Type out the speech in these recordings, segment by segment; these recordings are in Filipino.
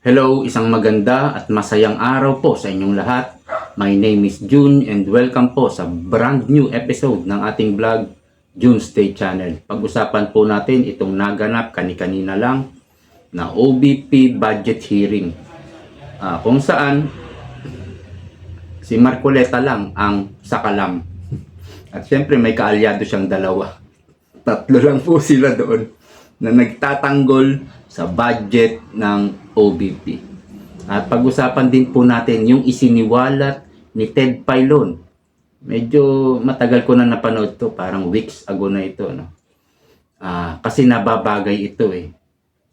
Hello, isang maganda at masayang araw po sa inyong lahat. My name is June and welcome po sa brand new episode ng ating vlog, June State Channel. Pag-usapan po natin itong naganap kani-kanina lang na OBP budget hearing. Ah, kung saan si Marcoleta lang ang sakalam. At syempre may kaalyado siyang dalawa. Tatlo lang po sila doon na nagtatanggol sa budget ng OBP. At pag-usapan din po natin yung isiniwalat ni Ted Filon. Medyo matagal ko na napanood to, parang weeks ago na ito. No? Ah, kasi nababagay ito eh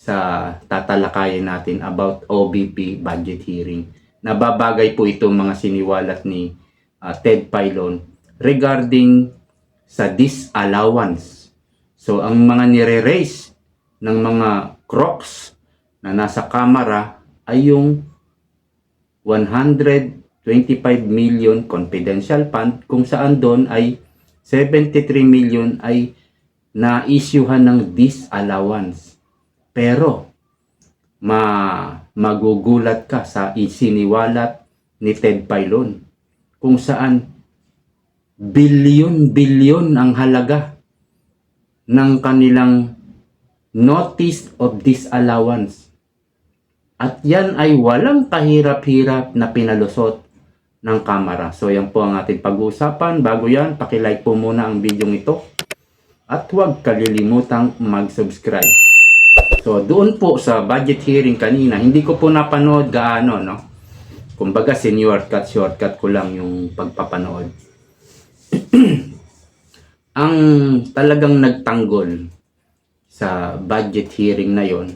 sa tatalakayin natin about OBP budget hearing. Nababagay po itong mga siniwalat ni ah, Ted Filon regarding sa disallowance. So ang mga nire-raise ng mga crocs na nasa kamera ay yung 125 million confidential fund kung saan doon ay 73 million ay na-issuehan ng disallowance. Pero ma magugulat ka sa isiniwalat ni Ted Filon kung saan bilyon-bilyon ang halaga ng kanilang notice of disallowance. At yan ay walang kahirap-hirap na pinalusot ng kamera. So yan po ang ating pag-uusapan. Bago yan, pakilike po muna ang video ito. At huwag kalilimutang mag-subscribe. So doon po sa budget hearing kanina, hindi ko po napanood gaano, no? Kumbaga, senior cut, shortcut ko lang yung pagpapanood. ang talagang nagtanggol sa budget hearing na yon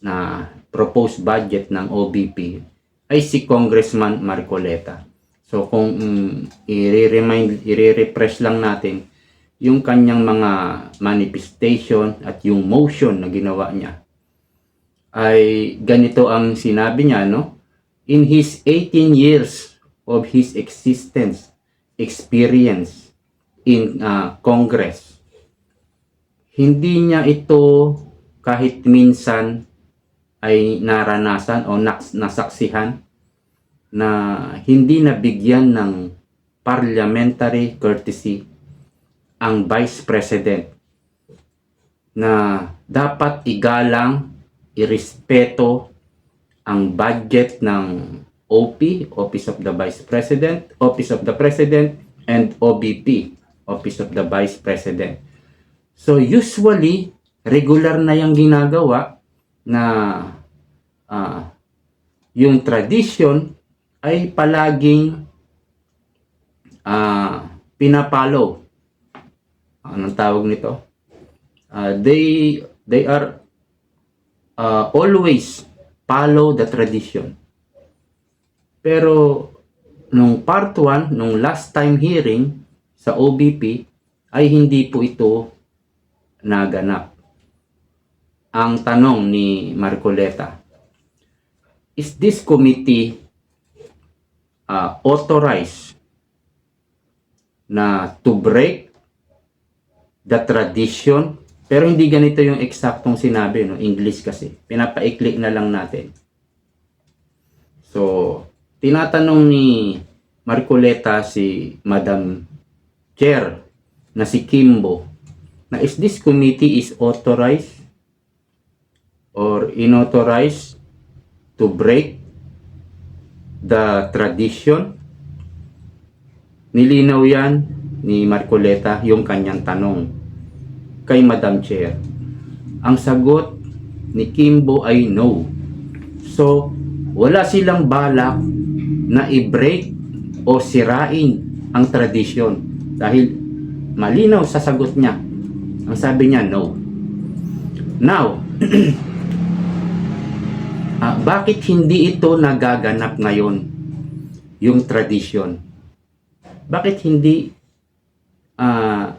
na proposed budget ng OBP ay si Congressman Marcoleta. So kung mm, i-remind, i-refresh lang natin yung kanyang mga manifestation at yung motion na ginawa niya ay ganito ang sinabi niya no in his 18 years of his existence experience in uh, Congress hindi niya ito kahit minsan ay naranasan o nas- nasaksihan na hindi nabigyan ng parliamentary courtesy ang Vice President na dapat igalang, irespeto ang budget ng OP, Office of the Vice President, Office of the President, and OBP, Office of the Vice President. So usually, regular na yung ginagawa na ah, yung tradition ay palaging ah, pinapalo. Anong tawag nito? Ah, they they are ah, always follow the tradition. Pero nung part 1, nung last time hearing sa OBP ay hindi po ito naganap. Ang tanong ni Marcoleta, is this committee uh, authorized na to break the tradition? Pero hindi ganito yung eksaktong sinabi no? English kasi. Pinapaikli na lang natin. So tinatanong ni Marcoleta si Madam Chair na si Kimbo na is this committee is authorized or inauthorized to break the tradition. Nilinaw yan ni Marcoleta yung kanyang tanong kay Madam Chair. Ang sagot ni Kimbo ay no. So wala silang balak na i-break o sirain ang tradisyon dahil malinaw sa sagot niya. Ang sabi niya no. Now ah, bakit hindi ito nagaganap ngayon? Yung tradisyon. Bakit hindi ah,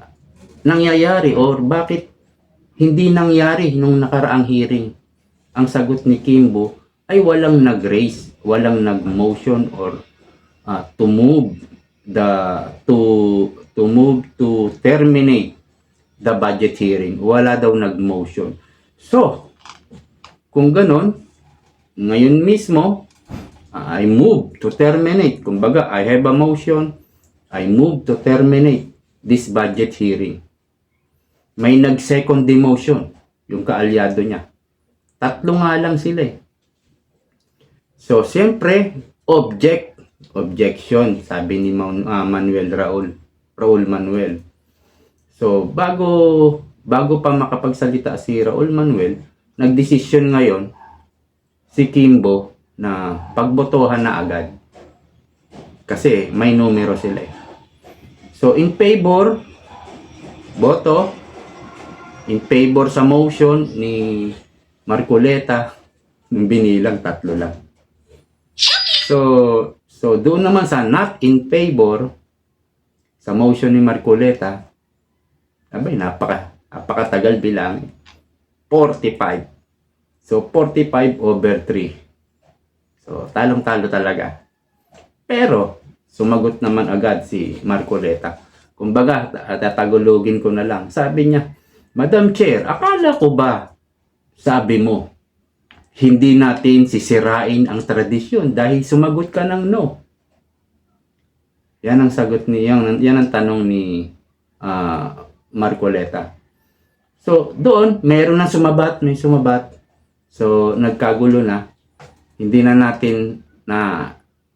nangyayari or bakit hindi nangyari nung nakaraang hearing? Ang sagot ni Kimbo ay walang nag-raise walang nag-motion or ah, to move the to to move to terminate the budget hearing. Wala daw nag-motion. So kung ganon ngayon mismo, I move to terminate. Kumbaga, I have a motion. I move to terminate this budget hearing. May nag-second demotion, yung kaalyado niya. Tatlo nga lang sila eh. So, siyempre, object, objection, sabi ni ah, Manuel Raul, Raul Manuel. So, bago bago pa makapagsalita si Raul Manuel, nagdesisyon ngayon si Kimbo na pagbotohan na agad. Kasi may numero sila eh. So, in favor, boto, in favor sa motion ni Marcoleta, yung binilang tatlo lang. So, so doon naman sa not in favor sa motion ni Marcoleta, abay, napaka, napakatagal bilang 45. So, 45 over 3. So, talong-talo talaga. Pero, sumagot naman agad si Marcoleta. Kumbaga, ta- tatagulugin ko na lang. Sabi niya, Madam Chair, akala ko ba, sabi mo, hindi natin sisirain ang tradisyon dahil sumagot ka ng no. Yan ang sagot ni yan, yan ang tanong ni ah, Marcoleta. So, doon meron na sumabat, may sumabat. So, nagkagulo na. Hindi na natin na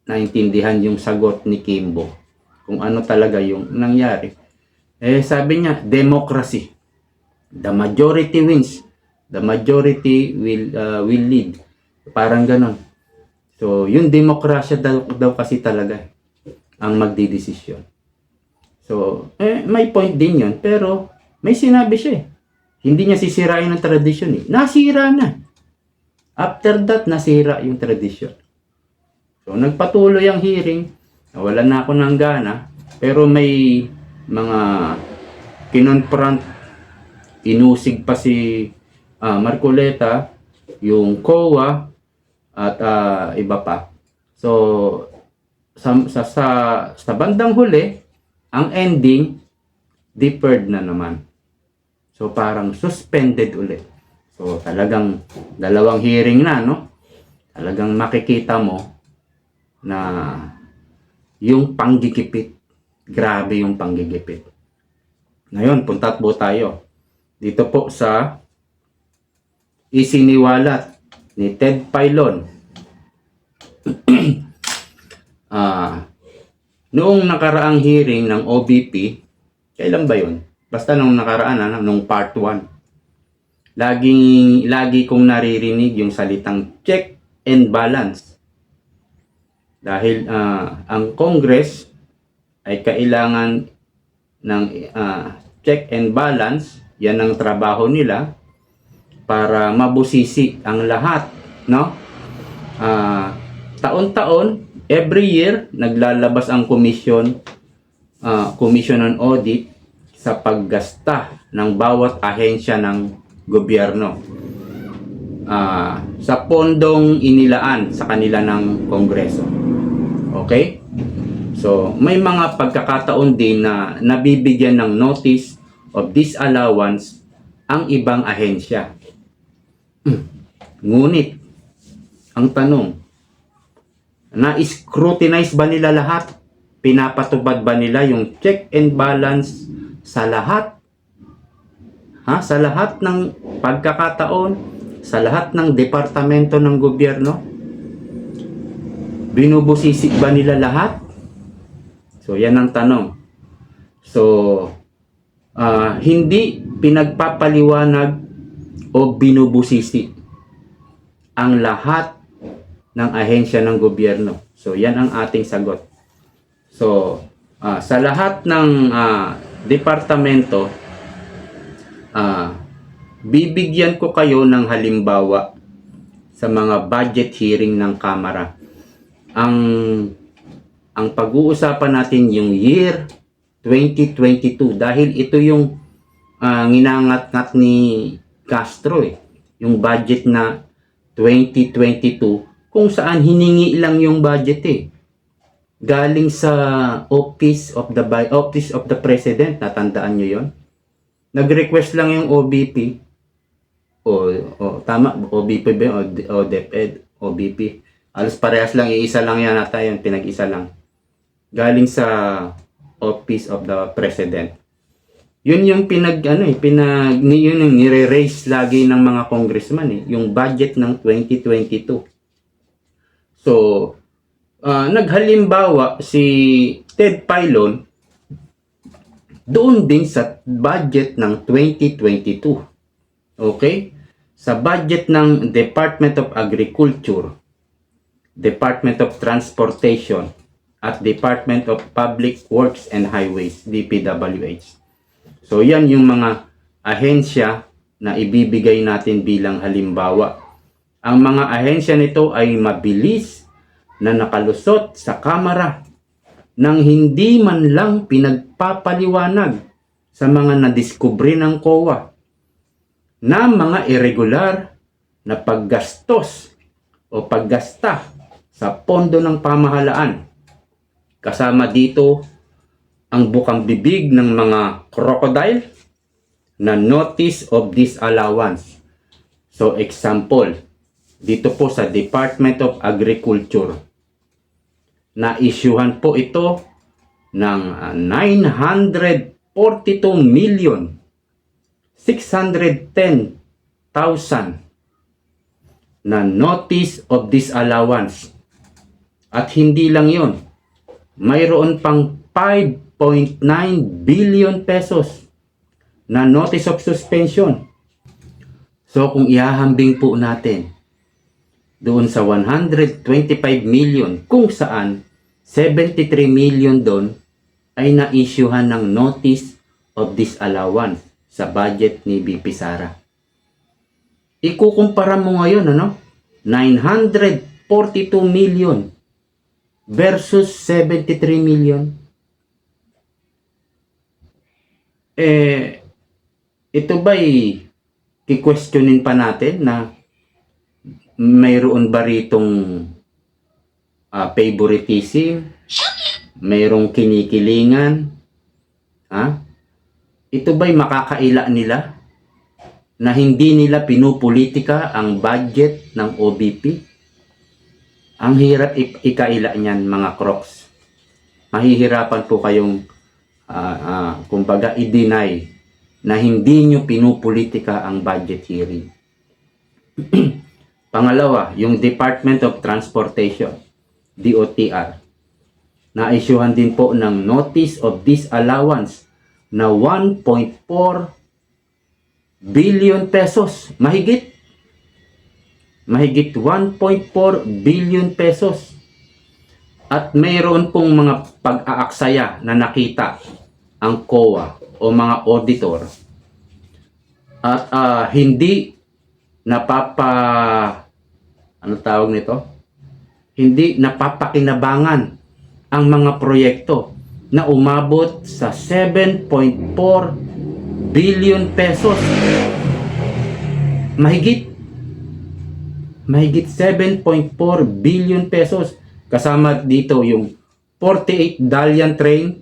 naintindihan yung sagot ni Kimbo. Kung ano talaga yung nangyari. Eh, sabi niya, democracy. The majority wins. The majority will uh, will lead. Parang ganon. So, yung demokrasya daw, daw kasi talaga ang magdidesisyon. So, eh, may point din yun. Pero, may sinabi siya eh. Hindi niya sisirain ang tradisyon eh. Nasira na. After that, nasira yung tradisyon. So, nagpatuloy ang hearing. Nawalan na ako ng gana. Pero may mga kinonfront, inusig pa si ah, Marcoleta, yung COA, at ah, iba pa. So, sa, sa, sa, sa bandang huli, ang ending, deferred na naman. So, parang suspended ulit. So, talagang dalawang hearing na, no? Talagang makikita mo na yung panggigipit, grabe yung panggigipit. Ngayon, puntat po tayo. Dito po sa isiniwalat ni Ted Filon. ah, noong nakaraang hearing ng OBP, kailan ba yun? Basta nung nakaraan, ano, nung part 1. Laging, lagi kong naririnig yung salitang check and balance. Dahil ah, ang Congress ay kailangan ng ah, check and balance, yan ang trabaho nila para mabusisi ang lahat, no? Ah, taon-taon, every year naglalabas ang commission ah, commission on audit sa paggasta ng bawat ahensya ng gobyerno ah, sa pondong inilaan sa kanila ng kongreso. Okay? So, may mga pagkakataon din na nabibigyan ng notice of disallowance ang ibang ahensya. Ngunit, ang tanong, na-scrutinize ba nila lahat? Pinapatubad ba nila yung check and balance sa lahat? Ha? Sa lahat ng pagkakataon? Sa lahat ng departamento ng gobyerno? Binubusisi ba nila lahat? So, yan ang tanong. So, ah, hindi pinagpapaliwanag o binubusisi ang lahat ng ahensya ng gobyerno. So, yan ang ating sagot. So, ah, sa lahat ng ah, departamento, ah, bibigyan ko kayo ng halimbawa sa mga budget hearing ng Kamara. Ang ang pag-uusapan natin yung year 2022 dahil ito yung ah, nginangat-ngat ni Castro eh. Yung budget na 2022 kung saan hiningi lang yung budget eh. Galing sa Office of the Office of the President, natandaan nyo yon? Nag-request lang yung OBP o, o tama OBP ba o, o DepEd OBP. Alos parehas lang, iisa lang yan ata yun, pinag-isa lang. Galing sa Office of the President. Yun yung pinag, ano eh, pinag, yun yung nire-raise lagi ng mga congressman eh, yung budget ng 2022. So, ah, naghalimbawa si Ted Pilon doon din sa budget ng 2022. Okay? Sa budget ng Department of Agriculture, Department of Transportation, at Department of Public Works and Highways, DPWH. So yan yung mga ahensya na ibibigay natin bilang halimbawa. Ang mga ahensya nito ay mabilis na nakalusot sa kamera nang hindi man lang pinagpapaliwanag sa mga nadiskubre ng COA na mga irregular na paggastos o paggasta sa pondo ng pamahalaan. Kasama dito ang bukang bibig ng mga crocodile na notice of disallowance. So example, dito po sa Department of Agriculture, na-issuehan po ito ng ah, 942 million 610,000 na notice of disallowance. At hindi lang yon, mayroon pang 5.9 billion pesos na notice of suspension. So kung ihahambing po natin doon sa 125 million kung saan 73 million doon ay na-issuehan ng notice of disallowance sa budget ni BP Sara. Ikukumpara mo ngayon ano? 942 million versus 73 million. Eh, ito ba'y kikwestiyonin pa natin na mayroon ba ritong ah, favoritism? Mayroong kinikilingan? Ha? Ito ba'y makakaila nila na hindi nila pinupolitika ang budget ng OBP? Ang hirap ik- ikaila niyan mga crocs. Mahihirapan po kayong ah, ah, kumbaga i-deny na hindi nyo pinupolitika ang budget hearing. Pangalawa, yung Department of Transportation, DOTR, na-issuehan din po ng Notice of Disallowance na 1.4 billion pesos. Mahigit. Mahigit 1.4 billion pesos. At mayroon pong mga pag-aaksaya na nakita ang COA o mga auditor at ah, hindi napapa ano tawag nito? Hindi napapakinabangan ang mga proyekto na umabot sa 7.4 billion pesos. Mahigit mahigit 7.4 billion pesos kasama dito yung 48 Dalian train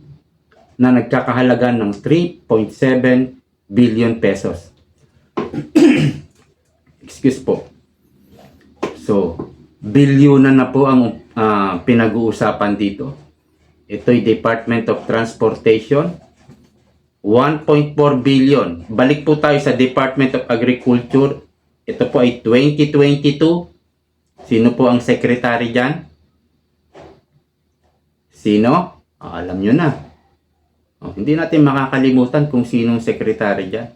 na nagkakahalaga ng 3.7 billion pesos. Excuse po. Bilyonan na po ang ah, pinag-uusapan dito. Ito'y Department of Transportation. 1.4 billion. Balik po tayo sa Department of Agriculture. Ito po ay 2022. Sino po ang secretary dyan? Sino? Ah, alam nyo na. Oh, hindi natin makakalimutan kung sinong secretary dyan.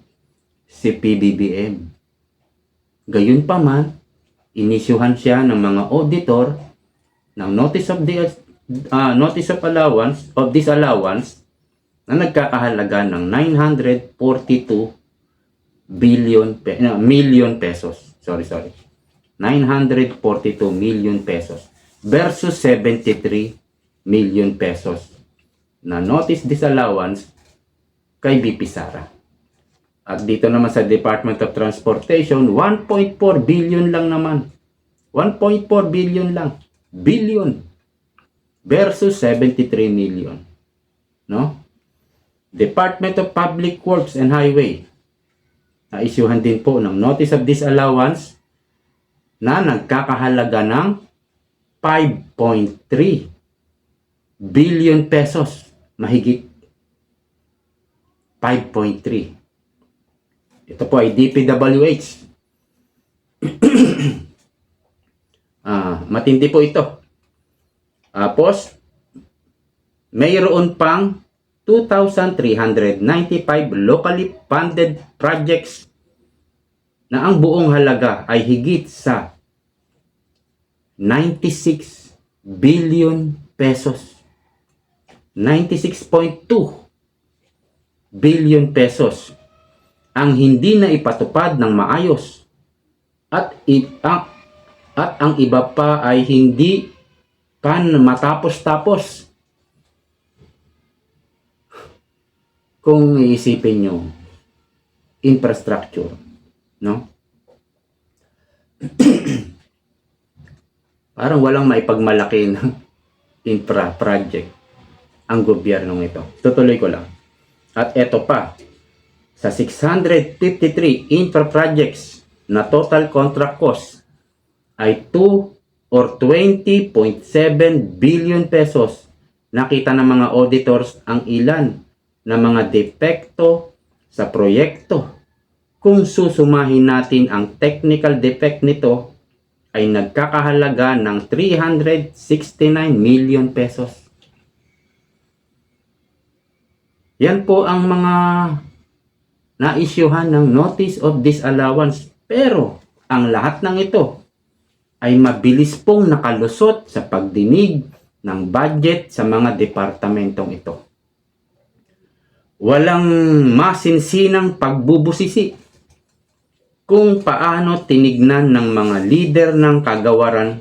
Si PBBM. Gayun pa man, inisyuhan siya ng mga auditor ng notice of the ah, notice of allowance of disallowance na nagkakahalaga ng 942 billion pe, no, million pesos. Sorry, sorry. 942 million pesos versus 73 million pesos na notice disallowance kay BP Sara. At dito naman sa Department of Transportation, 1.4 billion lang naman. 1.4 billion lang. Billion. Versus 73 million. No? Department of Public Works and Highway. Na-issuehan din po ng Notice of Disallowance na nagkakahalaga ng 5.3 billion pesos. Mahigit 5.3. Ito po ay DPWH. ah, matindi po ito. Tapos, mayroon pang 2,395 locally funded projects na ang buong halaga ay higit sa 96 billion pesos. 96.2 billion pesos ang hindi na ipatupad ng maayos at, ang, at ang iba pa ay hindi pa matapos-tapos. Kung iisipin nyo, infrastructure, no? Parang walang maipagmalaki ng infra project ang gobyernong ito. Tutuloy ko lang. At eto pa, sa 653 infra projects na total contract cost ay 2 or 20.7 billion pesos. Nakita ng mga auditors ang ilan na mga depekto sa proyekto. Kung susumahin natin ang technical defect nito ay nagkakahalaga ng 369 million pesos. Yan po ang mga na-issuehan ng Notice of Disallowance. Pero ang lahat ng ito ay mabilis pong nakalusot sa pagdinig ng budget sa mga departamentong ito. Walang masinsinang pagbubusisi kung paano tinignan ng mga leader ng kagawaran,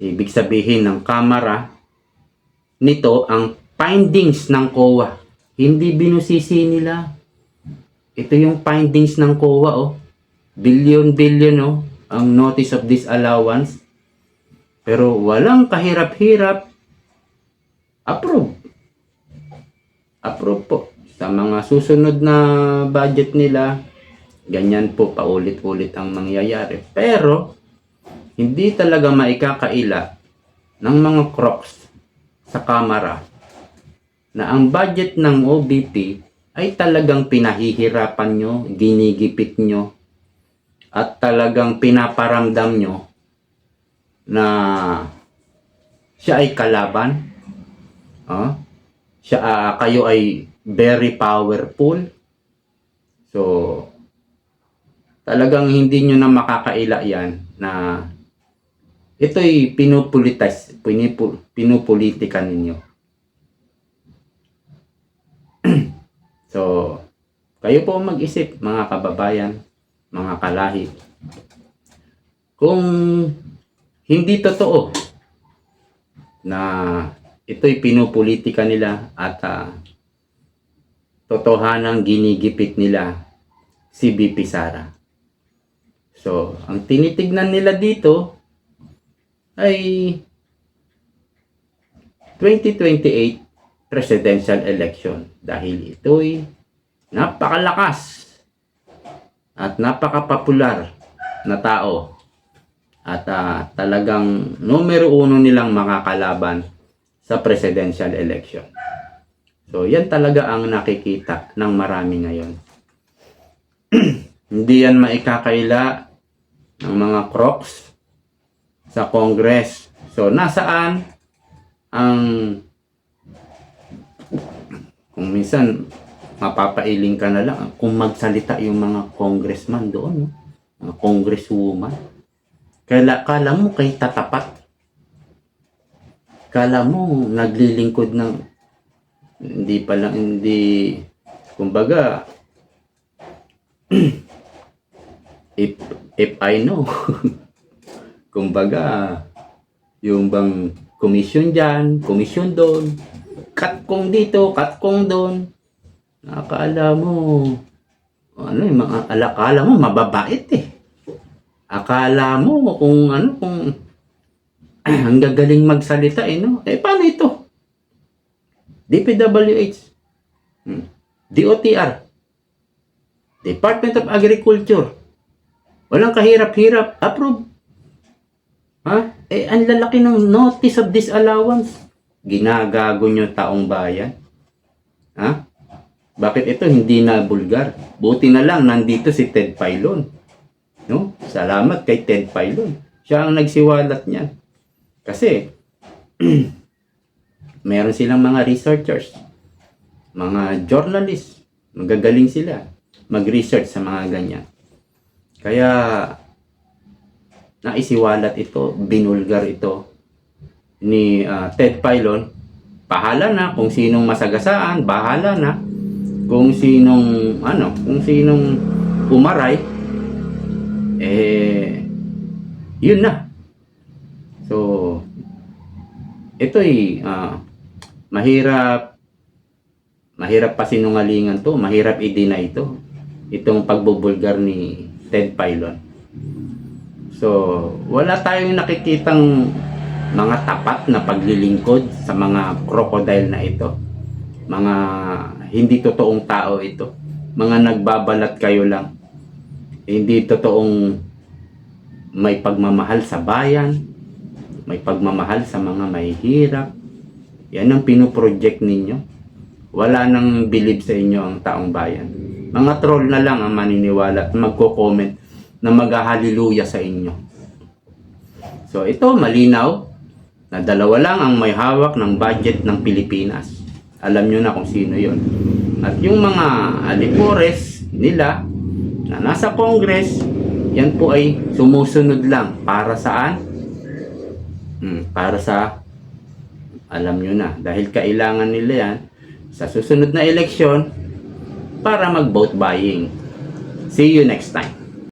ibig sabihin ng kamara, nito ang findings ng COA. Hindi binusisi nila. Ito yung findings ng COA, oh. Billion-billion, oh. Ang notice of disallowance. Pero walang kahirap-hirap. Approve. Approve po. Sa mga susunod na budget nila, ganyan po paulit-ulit ang mangyayari. Pero, hindi talaga maikakaila ng mga crocs sa kamera na ang budget ng OBP ay talagang pinahihirapan nyo, ginigipit nyo, at talagang pinaparamdam nyo na siya ay kalaban. Ah, siya, ah, kayo ay very powerful. So, talagang hindi nyo na makakaila yan na ito'y pinupulitas, pinupu, pinupolitika ninyo. So, kayo po mag-isip, mga kababayan, mga kalahi. Kung hindi totoo na ito'y pinupolitika nila at uh, totohanang ginigipit nila si BP Sara. So, ang tinitignan nila dito ay 2028 presidential election dahil ito'y napakalakas at napakapopular na tao at ah, talagang numero uno nilang makakalaban sa presidential election. So, yan talaga ang nakikita ng marami ngayon. Hindi yan maikakaila ng mga crocs sa Congress. So, nasaan ang kung minsan mapapailing ka na lang kung magsalita yung mga congressman doon, no? mga congresswoman. Kala, kala mo kay tatapat. Kala mo naglilingkod ng hindi pa lang hindi kumbaga if if I know kumbaga yung bang commission dyan, commission doon, katkong dito, katkong doon, Akala mo, ano yung mga alakala mo, mababait eh. Akala mo kung ano, kung ang gagaling magsalita eh, no? Eh, paano ito? DPWH, hmm, DOTR, Department of Agriculture, walang kahirap-hirap, approve. Ha? Eh, ang lalaki ng notice of disallowance. Ginagago nyo taong bayan. Ha? Bakit ito hindi na bulgar? Buti na lang nandito si Ted Filon. No? Salamat kay Ted Filon. Siya ang nagsiwalat niyan. Kasi, meron silang mga researchers, mga journalists, magagaling sila mag-research sa mga ganyan. Kaya, naisiwalat ito, binulgar ito ni ah, Ted Filon. Bahala na kung sinong masagasaan, bahala na kung sinong ano, kung sinong umaray eh yun na. So ito ay ah, mahirap mahirap pa sinungalingan to, mahirap i-deny ito. Itong pagbubulgar ni Ted Filon. So, wala tayong nakikitang mga tapat na paglilingkod sa mga crocodile na ito. Mga hindi totoong tao ito. Mga nagbabalat kayo lang. Hindi totoong may pagmamahal sa bayan, may pagmamahal sa mga mahihirap. Yan ang pinoproject ninyo. Wala nang believe sa inyo ang taong bayan. Mga troll na lang ang maniniwala at magko-comment na mag-hallelujah sa inyo. So ito malinaw na dalawa lang ang may hawak ng budget ng Pilipinas. Alam nyo na kung sino yon. At yung mga alipores nila na nasa Congress, yan po ay sumusunod lang para saan? Hmm, para sa alam nyo na dahil kailangan nila yan sa susunod na eleksyon para mag-vote buying. See you next time.